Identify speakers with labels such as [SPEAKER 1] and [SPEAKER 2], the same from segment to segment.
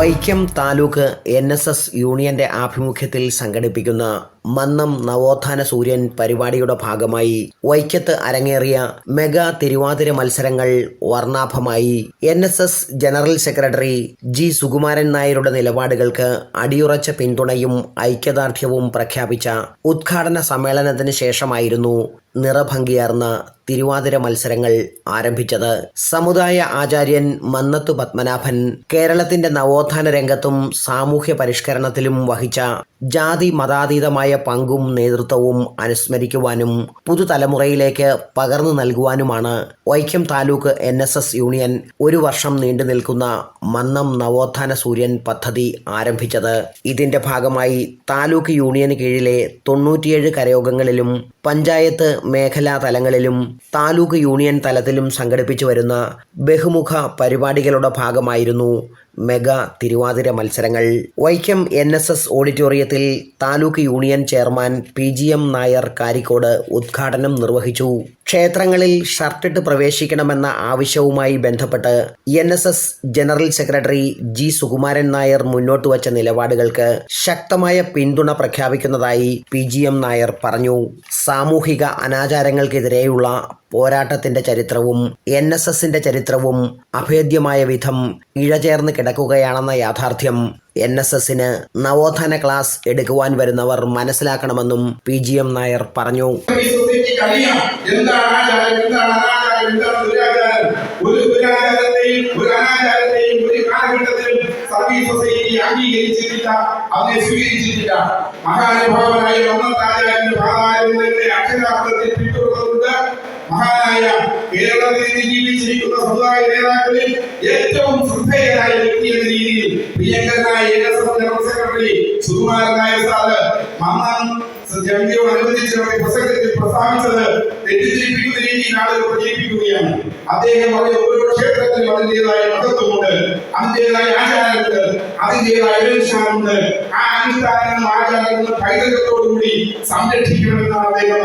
[SPEAKER 1] Vaikom taluk N S S യൂണിയന്റെ ആഭിമുഖ്യത്തിൽ സംഘടിപ്പിക്കുന്ന മന്നം നവോത്ഥാന സൂര്യൻ പരിപാടിയുടെ ഭാഗമായി വൈക്കത്ത് അരങ്ങേറിയ മെഗാ തിരുവാതിര മത്സരങ്ങൾ വർണാഭമായി. N S S general secretary G Sukumaran നായരുടെ നിലപാടുകൾക്ക് അടിയുറച്ച പിന്തുണയും ഐക്യദാർഢ്യവും പ്രഖ്യാപിച്ച ഉദ്ഘാടന സമ്മേളനത്തിന് ശേഷമായിരുന്നു നിറഭംഗിയാർന്ന തിരുവാതിര മത്സരങ്ങൾ ആരംഭിച്ചത്. സമുദായ ആചാര്യൻ മന്നത്തു പത്മനാഭൻ കേരളത്തിന്റെ നവോത്ഥാന രംഗത്തും സാമൂഹ്യ പരിഷ്കരണത്തിലും വഹിച്ച ജാതി മതാതീതമായ പങ്കും നേതൃത്വവും അനുസ്മരിക്കുവാനും പുതുതലമുറയിലേക്ക് പകർന്നു നൽകുവാനുമാണ് Vaikom taluk N S S union ഒരു വർഷം നീണ്ടു നിൽക്കുന്ന മന്നം നവോത്ഥാന സൂര്യൻ പദ്ധതി ആരംഭിച്ചത്. ഇതിന്റെ ഭാഗമായി താലൂക്ക് യൂണിയന് കീഴിലെ തൊണ്ണൂറ്റിയേഴ് കരയോഗങ്ങളിലും പഞ്ചായത്ത് മേഖലാ തലങ്ങളിലും താലൂക്ക് യൂണിയൻ തലത്തിലും സംഘടിപ്പിച്ചു വരുന്ന ബഹുമുഖ പരിപാടികളുടെ ഭാഗമായിരുന്നു മെഗാ തിരുവാതിര മത്സരങ്ങൾ. വൈക്കം എൻ എസ് എസ് ഓഡിറ്റോറിയത്തിൽ taluk union chairman P G M Nair Karikkode ഉദ്ഘാടനം നിർവഹിച്ചു. ക്ഷേത്രങ്ങളിൽ ഷർട്ടിട്ട് പ്രവേശിക്കണമെന്ന ആവശ്യവുമായി ബന്ധപ്പെട്ട് N S S general secretary G Sukumaran Nair മുന്നോട്ട് വച്ച നിലപാടുകൾക്ക് ശക്തമായ പിന്തുണ പ്രഖ്യാപിക്കുന്നതായി പി ജി എം നായർ പറഞ്ഞു. സാമൂഹിക അനാചാരങ്ങൾക്കെതിരെയുള്ള പോരാട്ടത്തിന്റെ ചരിത്രവും എൻ എസ് എസിന്റെ ചരിത്രവും അഭേദ്യമായ വിധം ഇഴചേർന്ന് കിടക്കുകയാണെന്ന യാഥാർത്ഥ്യം എൻ എസ് എസിന് നവോത്ഥാന ക്ലാസ് എടുക്കുവാൻ വരുന്നവർ മനസ്സിലാക്കണമെന്നും പി ജി എം നായർ പറഞ്ഞു
[SPEAKER 2] സ്വീകരിച്ചിട്ടില്ല മഹാനുഭാവനായ ഒന്നത്താചാര്യന്റെ ഭാഗമായിരുന്നതിന്റെ അക്ഷരാർത്ഥത്തിൽ മഹാനായ കേരളത്തിൽ ജീവിച്ചിരിക്കുന്ന സമുദായ നേതാക്കളിൽ ഏറ്റവും ശ്രദ്ധേയനായ വ്യക്തി എന്ന രീതിയിൽ പ്രിയങ്കരനായ general secretary Sukumaran Nair sir പ്രസംഗത്തിൽ പ്രസ്താവിച്ചത് തെറ്റിദ്ധരിപ്പിക്കുന്ന രീതിയിൽ ആളുകൾ പ്രചരിപ്പിക്കുകയാണ്. അദ്ദേഹം ഓരോ ക്ഷേത്രത്തിലും അതിന്റെതായ മഹത്വമുണ്ട് അതിന്റെതായ ആചാരമുണ്ട് അതിന്റെതായ അനുഷ്ഠാനമുണ്ട് ആ അനുഷ്ഠാനങ്ങളും ആചാരങ്ങളും പൈതൃകത്തോടുകൂടി സംരക്ഷിക്കണമെന്നാണ് അദ്ദേഹം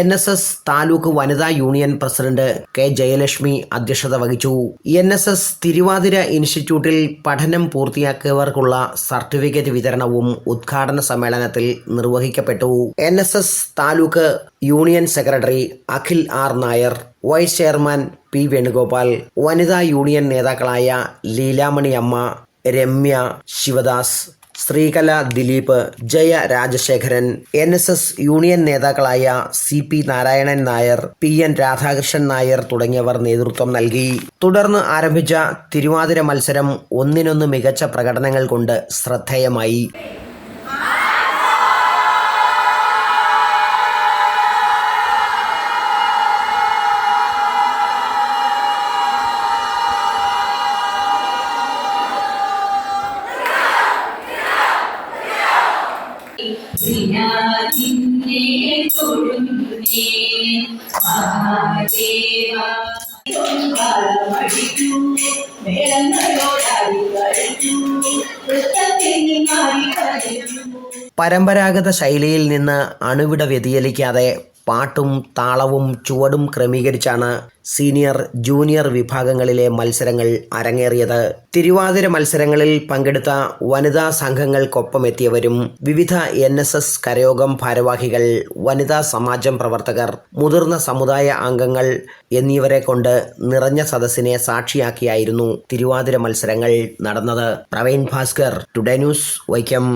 [SPEAKER 1] എൻ എസ് എസ് താലൂക്ക് വനിതാ യൂണിയൻ പ്രസിഡന്റ് കെ ജയലക്ഷ്മി അധ്യക്ഷത വഹിച്ചു. എൻ എസ് എസ് തിരുവാതിര ഇൻസ്റ്റിറ്റ്യൂട്ടിൽ പഠനം പൂർത്തിയാക്കിയവർക്കുള്ള സർട്ടിഫിക്കറ്റ് വിതരണവും ഉദ്ഘാടന സമ്മേളനത്തിൽ നിർവഹിക്കപ്പെട്ടു. N taluk union secretary Akhil R Nair vice chairman P Venugopal വനിതാ യൂണിയൻ നേതാക്കളായ Leelamani Amma Ramya Sivadas Sreekala Dileep Jaya Rajasekharan N S S union നേതാക്കളായ C P Narayanan Nair P N Radhakrishnan Nair തുടങ്ങിയവർ നേതൃത്വം നൽകി. തുടർന്ന് ആരംഭിച്ച തിരുവാതിര മത്സരം ഒന്നിനൊന്ന് മികച്ച പ്രകടനങ്ങൾ കൊണ്ട് ശ്രദ്ധേയമായി. പരമ്പരാഗത ശൈലിയിൽ നിന്ന് അണുവിട വ്യതിചലിക്കാതെ പാട്ടും താളവും ചുവടും ക്രമീകരിച്ചാണ് സീനിയർ ജൂനിയർ വിഭാഗങ്ങളിലെ മത്സരങ്ങൾ അരങ്ങേറിയത്. തിരുവാതിര മത്സരങ്ങളിൽ പങ്കെടുത്ത വനിതാ സംഘങ്ങൾക്കൊപ്പമെത്തിയവരും വിവിധ എൻ എസ് എസ് കരയോഗം ഭാരവാഹികൾ വനിതാ സമാജം പ്രവർത്തകർ മുതിർന്ന സമുദായ അംഗങ്ങൾ എന്നിവരെ കൊണ്ട് നിറഞ്ഞ സദസ്സിനെ സാക്ഷിയാക്കിയായിരുന്നു തിരുവാതിര മത്സരങ്ങൾ നടന്നത്. Praveen Bhaskar today news Vaikom.